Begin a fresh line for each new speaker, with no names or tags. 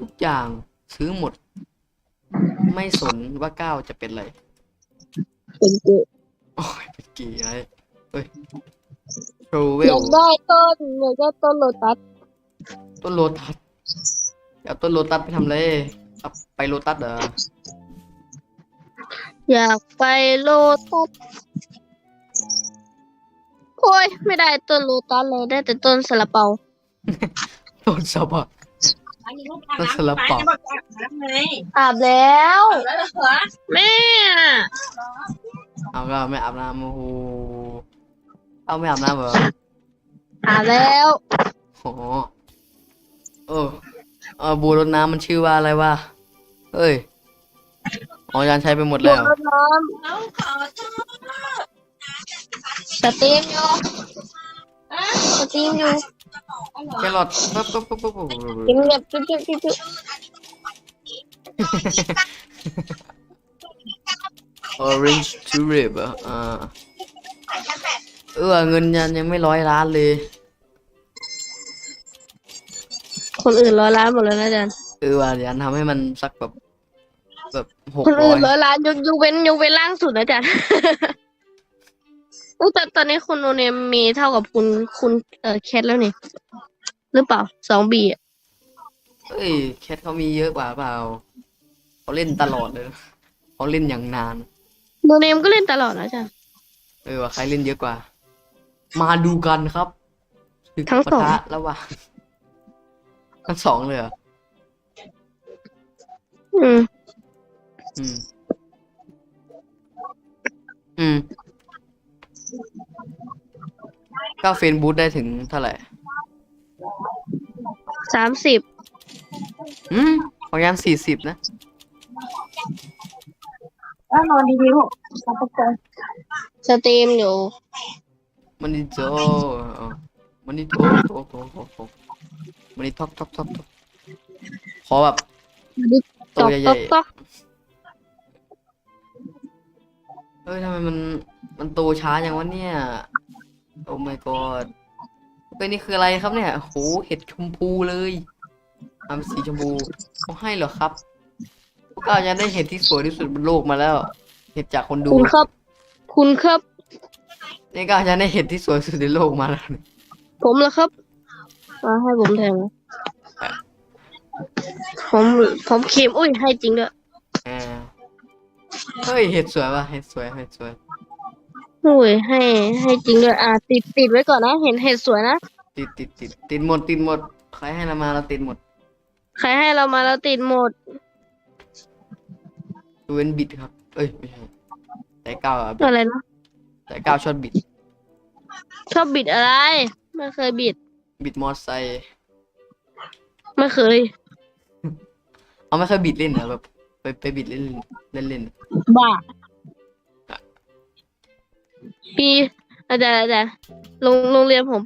ทุกอย่างซื้อหมด ไม่สนว่าก้าวจะเป็นอะไร
เป็นเกะ
โอ้ยเป็นกี่อะไรเฮ้ยโทรเว
อ
ล
ยากได้ต้นอยากได้ต้นโลตัส
ต้นโลตัสเอาต้นโลตัสไปทำอะไรเอาไปโลตัสเหรอ
อยากไปโลตัสโอ้ยไม่ได้ต้นโลตัสเลยได้แต่ต้นสลับเปา
ต้นสะบัก ก็สลับปอก
อาบแล้ว
แล้วเหรอ
แม่
เอาก็ไม่อาบน้ำโอ้โหเอาไม่อาบน้ำเหรอ
อาบแล้ว
โอ้โหเออเออบัวรดน้ำมันชื่อว่าอะไรวะเอ้ยอ๋อยานใช้ไปหมดแล้ว
รดน้
เอาขอโทษำ
สตรีมอยู่สตรีมอยู่
แครอทปั๊บปั๊บปั๊บปั๊บปั๊บปั๊บ
กินแบบจุ๊บจุ๊บจุ๊บจุ๊บ
orange tulip อะอ่าเออเงินยันยังไม่ร้อยล้านเลย
คนอื่นร้อยล้านหมดแล้วนะอาจารย์
เออว่ายันทำให้มันสักแบบแบบหก
คน
ร้
อื่
อนย
ร้อยล้านยกยกเว้นยกเว้นล่างสุดนะอาจารย์อู้แต่ตอนนี้คุณโนเนมมีเท่ากับคุณคุณเอ่อแคทแล้วนี่ หรือเปล่าสองบีอะ
เอ้ยแคทเขามีเยอะกว่าเปล่าเขาเล่นตลอดเลยนะเขาเล่นอย่างนาน
โนเนมก็เล่นตลอดนะอาจารย์
เออว่าใครเล่นเยอะกว่า มาดูกันครับศึก
ทั้งสอง
ปะทะระหว่างทั้งสองเลยเหรอ
อืม
อืม อืมก้าวเฟนบูทได้ถึงเท่าไหร่
สามสิบ
อืมของยันสี่สิบนะ
นอนดีๆลูกสับปะรด
สตรีมอยู่
มันนี่โจเออมันนี่โถโถโถโถโถมันนี่ทอกทอกทอกทอกขอแบบ
ต
ตัว
อก
ให
ตอ
ญ่
กตอก
ๆเอ้ยทำไมมันมันโตช้าอย่างวะเนี่ย โอ้ my god เป็นนี่คืออะไรครับเนี่ยโหเห็ดชมพูเลยทำสีชมพูเขาให้เหรอครับพวกเรายังได้เห็ดที่สวยที่สุดบนโลกมาแล้ว เห็ดจากคนดู
คุณครับ คุณครับ
นี่ก็จะได้เห็ดที่สวยที่สุดในโลกมาแล้ว
ผมเหรอครับมาให้ผมแทนนะผมผมเค็มอุ้ยให้จริงด้วย
อ่าเฮ้ยเห็ดสวยว่ะเห็ดสวยเห็ดสวย
อุ้ยให้ให้จริงด้วยอ่าติดติดไว้ก่อนนะ เห็นเห็ดสวยนะ
ติดติดติดติดหมดติดหมดใครให้เรามาเราติดหมด
ใครให้เรามาแล้วติดหมด
ดูเว้นบิดครับ เอ้ยไม่ใช่แต่ก้าวอะ
อะไรนะ
แต่ก้าวชอบบิด
ชอบบิดอะไร ไม่เคยบิด
บิดมอไซค์
ไม่เคย
เอาไม่เคยบิดเล่นเหรอแบบไปไปบิดเล่นเล่นเล่น
บ้า ปีอาจารย์อาจารย์โรงโรงเรียนผม